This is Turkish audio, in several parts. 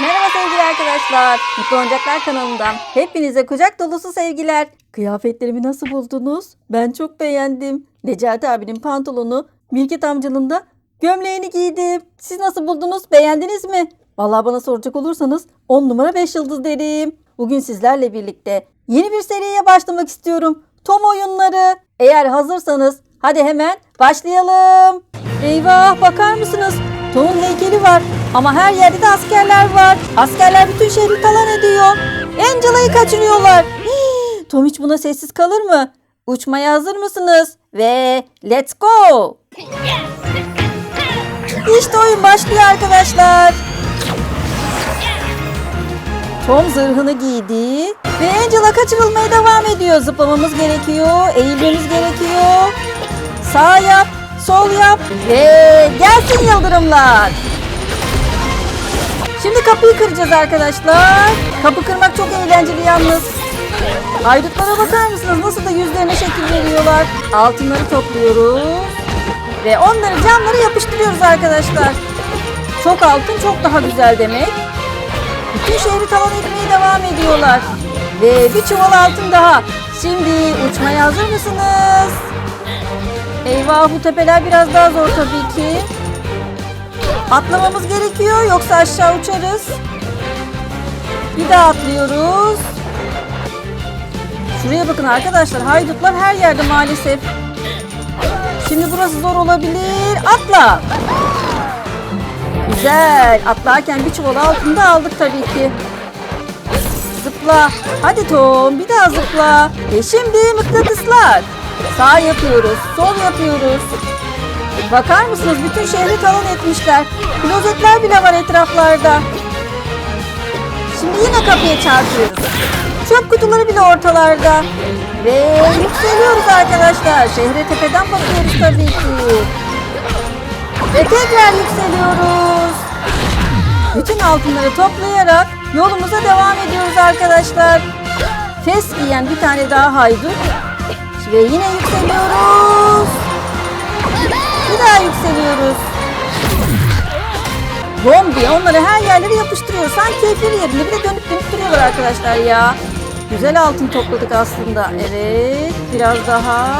Merhaba sevgili arkadaşlar. Mutlu Oyuncaklar kanalından hepinize kucak dolusu sevgiler. Kıyafetlerimi nasıl buldunuz? Ben çok beğendim. Necati abinin pantolonu, Mirket amcanın da gömleğini giydim. Siz nasıl buldunuz? Beğendiniz mi? Vallahi bana soracak olursanız 10 numara 5 yıldız derim. Bugün sizlerle birlikte yeni bir seriye başlamak istiyorum. Tom oyunları. Eğer hazırsanız hadi hemen başlayalım. Eyvah bakar mısınız? Tom'un heykeli var ama her yerde de askerler var. Askerler bütün şehri talan ediyor. Angela'yı kaçırıyorlar. Tom hiç buna sessiz kalır mı? Uçmaya hazır mısınız? Ve let's go! İşte oyun başlıyor arkadaşlar. Tom zırhını giydi ve Angela kaçırılmaya devam ediyor. Zıplamamız gerekiyor, eğilmemiz gerekiyor. Sağ yap, sol yap ve gelsin yıldırımlar. Şimdi kapıyı kıracağız arkadaşlar. Kapı kırmak çok eğlenceli yalnız. Haydutlara bakar mısınız? Nasıl da yüzlerine şekil veriyorlar. Altınları topluyoruz. Ve onları camlara yapıştırıyoruz arkadaşlar. Çok altın çok daha güzel demek. Bütün şehri talan etmeye devam ediyorlar. Ve bir çuval altın daha. Şimdi uçmaya hazır mısınız? Eyvah bu tepeler biraz daha zor tabii ki. Atlamamız gerekiyor yoksa aşağı uçarız. Bir daha atlıyoruz. Şuraya bakın arkadaşlar haydutlar her yerde maalesef. Şimdi burası zor olabilir. Atla. Güzel. Atlarken bir çuval altında aldık tabii ki. Zıpla. Hadi Tom bir daha zıpla. E şimdi mıknatıslar. Sağ yapıyoruz. Sol yapıyoruz. Bakar mısınız bütün şehri talan etmişler. Klozetler bile var etraflarda. Şimdi yine kapıya çarpıyoruz. Çöp kutuları bile ortalarda. Ve yükseliyoruz arkadaşlar. Şehre tepeden bakıyoruz tabii ki. Ve tekrar yükseliyoruz. Bütün altınları toplayarak yolumuza devam ediyoruz arkadaşlar. Fes giyen bir tane daha haydut. Ve yine yükseliyoruz. Bir daha yükseliyoruz. Zombi onları her yerlere yapıştırıyor. Sanki keyifleri yerinde bir de dönüp dönüp duruyorlar arkadaşlar ya. Güzel altın topladık aslında. Evet biraz daha.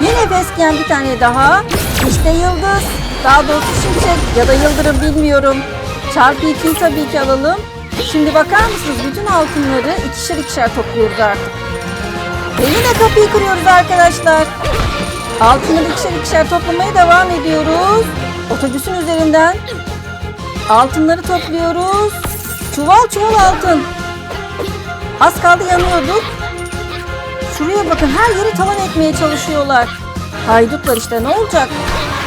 Yine fesken bir tane daha. İşte yıldız. Daha doğrusu şimşek ya da yıldırım bilmiyorum. Çarpı 2'yi tabii ki alalım. Şimdi bakar mısınız bütün altınları ikişer ikişer topluyoruz artık. Ve yine kapıyı kırıyoruz arkadaşlar. Altınları ikişer ikişer toplamaya devam ediyoruz. Otobüsün üzerinden altınları topluyoruz. Çuval çuval altın. Az kaldı yanıyorduk. Şuraya bakın her yeri talan etmeye çalışıyorlar. Haydutlar işte ne olacak?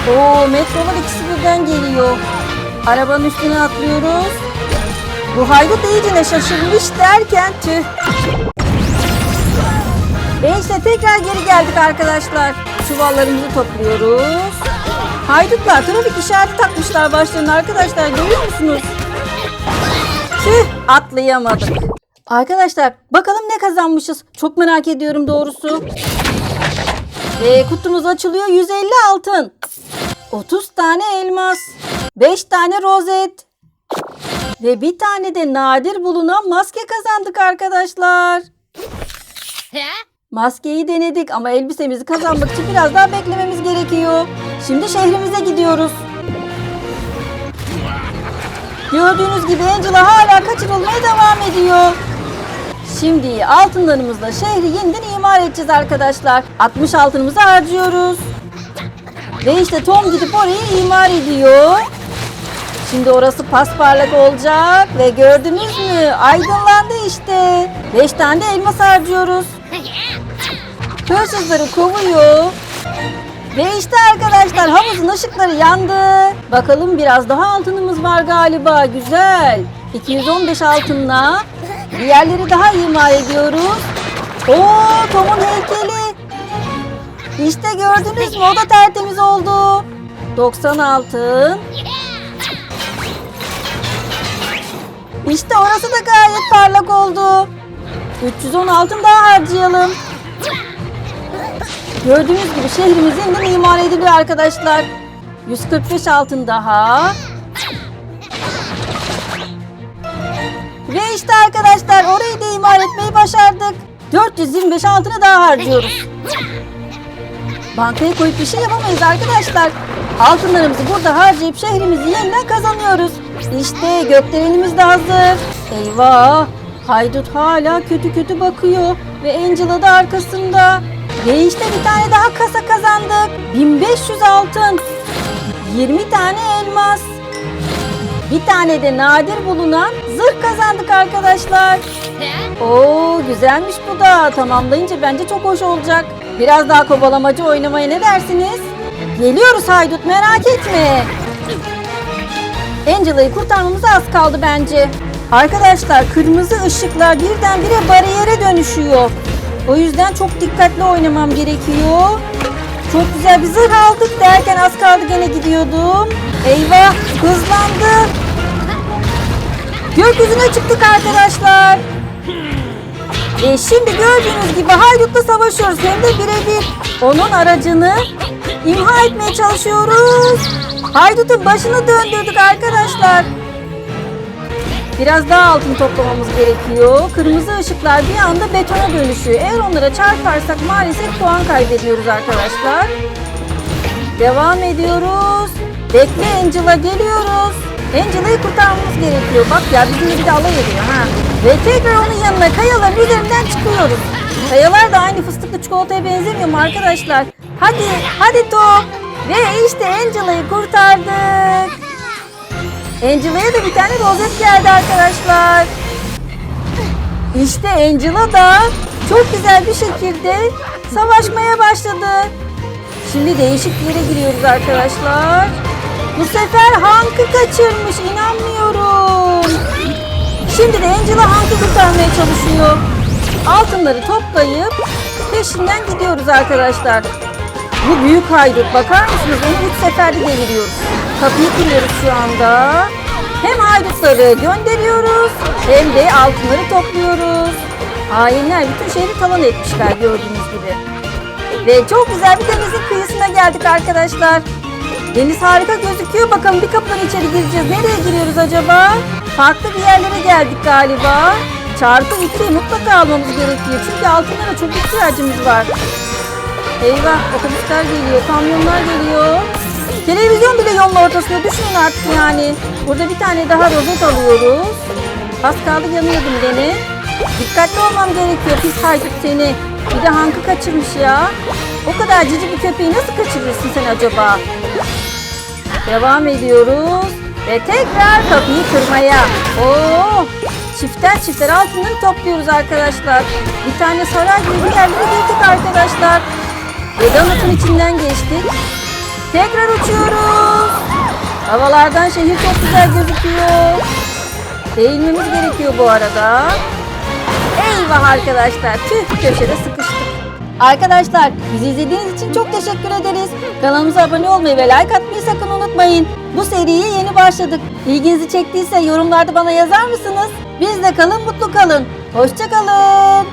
Oo metrolar ikisi birden geliyor. Arabanın üstüne atlıyoruz. Bu haydut iyicene şaşırmış derken tüh. Ve işte tekrar geri geldik arkadaşlar. Çuvallarımızı topluyoruz. Haydutlar trafik işareti takmışlar başlarına arkadaşlar görüyor musunuz? Tüh atlayamadık. Arkadaşlar bakalım ne kazanmışız. Çok merak ediyorum doğrusu. Ve kutumuz açılıyor 150 altın. 30 tane elmas. 5 tane rozet. Ve bir tane de nadir bulunan maske kazandık arkadaşlar. Maskeyi denedik ama elbisemizi kazanmak için biraz daha beklememiz gerekiyor. Şimdi şehrimize gidiyoruz. Gördüğünüz gibi Angela hala kaçırılmaya devam ediyor. Şimdi altınlarımızla şehri yeniden imar edeceğiz arkadaşlar. 60 altınımızı harcıyoruz. Ve işte Tom gidip orayı imar ediyor. Şimdi orası pasparlak olacak ve gördünüz mü? Aydınlandı işte. 5 tane de elmas harcıyoruz. Hırsızları kovuyor. Ve işte arkadaşlar havuzun ışıkları yandı. Bakalım biraz daha altınımız var galiba. Güzel. 215 altınla diğerleri daha imar ediyoruz. Oo Tom'un heykeli. İşte gördünüz mü o da tertemiz oldu. 90 altın. İşte orası da gayet parlak oldu. 310 altın daha harcayalım. Gördüğünüz gibi şehrimiz yeniden imar ediliyor arkadaşlar. 145 altın daha. arkadaşlar orayı da imar etmeyi başardık. 425 altını daha harcıyoruz. Bankaya koyup bir şey yapamayız arkadaşlar. Altınlarımızı burada harcayıp şehrimizi yeniden kazanıyoruz. İşte gökdelenimiz de hazır. Eyvah! Haydut hala kötü kötü bakıyor. Ve Angela da arkasında. Ve işte bir tane daha kasa kazandık. 1500 altın. 20 tane elmas. Bir tane de nadir bulunan zırh kazandık arkadaşlar. Oo güzelmiş bu da. Tamamlayınca bence çok hoş olacak. Biraz daha kovalamacı oynamaya ne dersiniz? Geliyoruz haydut merak etme. Angela'yı kurtarmamıza az kaldı bence. Arkadaşlar kırmızı ışıklar birdenbire bariyere dönüşüyor. O yüzden çok dikkatli oynamam gerekiyor. Çok güzel bir zırh aldık derken az kaldı gene gidiyordum. Eyvah hızlandı. Gökyüzüne çıktık arkadaşlar. E şimdi gördüğünüz gibi haydutla savaşıyoruz hem de birebir. Onun aracını imha etmeye çalışıyoruz. Haydutun başını döndürdük arkadaşlar. Biraz daha altın toplamamız gerekiyor. Kırmızı ışıklar bir anda betona dönüşüyor. Eğer onlara çarparsak maalesef puan kaybediyoruz arkadaşlar. Devam ediyoruz. Bekle Angela geliyoruz. Angela'yı kurtarmamız gerekiyor. Bak ya bizimle bir de alay ediyor ha. Ve tekrar onun yanına kayaların üzerinden çıkıyoruz. Kayalar da aynı fıstıklı çikolataya benzemiyor mu arkadaşlar? Hadi, hadi top. Ve işte Angela'yı kurtardık. Angela'ya da bir tane rozet geldi arkadaşlar. İşte Angela da çok güzel bir şekilde savaşmaya başladı. Şimdi değişik bir yere giriyoruz arkadaşlar. Bu sefer Hank'ı kaçırmış inanmıyorum. Şimdi de Angela Hank'ı kurtarmaya çalışıyor. Altınları toplayıp peşinden gidiyoruz arkadaşlar. Bu büyük haydut bakar mısınız? Onu üç seferde deviriyoruz. Kapıyı kırıyoruz şu anda. Hem haydutları gönderiyoruz hem de altınları topluyoruz. Hainler bütün şehri talan etmişler gördüğünüz gibi. Ve çok güzel bir denizin kıyısına geldik arkadaşlar. Deniz harika gözüküyor. Bakalım bir kapıdan içeri gireceğiz. Nereye giriyoruz acaba? Farklı bir yerlere geldik galiba. Çarpı 2 mutlaka almamız gerekiyor. Çünkü altınlara çok ihtiyacımız var. Eyvah otobüsler geliyor, kamyonlar geliyor. Televizyon bile yolun ortasında düşünün artık yani. Burada bir tane daha rozet alıyoruz. Az kaldı yanıyordum gene. Dikkatli olmam gerekiyor pis haydut seni. Bir de hankı kaçırmış ya. O kadar cici bir köpeği nasıl kaçırırsın sen acaba? Devam ediyoruz. Ve tekrar kapıyı kırmaya. Oo, çifter çifter altınları topluyoruz arkadaşlar. Bir tane saray gibi bir yerlere girdik arkadaşlar. Ve donutun içinden geçtik. Tekrar uçuyoruz. Havalardan şehir çok güzel gözüküyor. Eğilmemiz gerekiyor bu arada. Eyvah arkadaşlar. Tüh köşede sıkıştık. Arkadaşlar bizi izlediğiniz için çok teşekkür ederiz. Kanalımıza abone olmayı ve like atmayı sakın unutmayın. Bu seriye yeni başladık. İlginizi çektiyse yorumlarda bana yazar mısınız? Bizle kalın mutlu kalın. Hoşçakalın.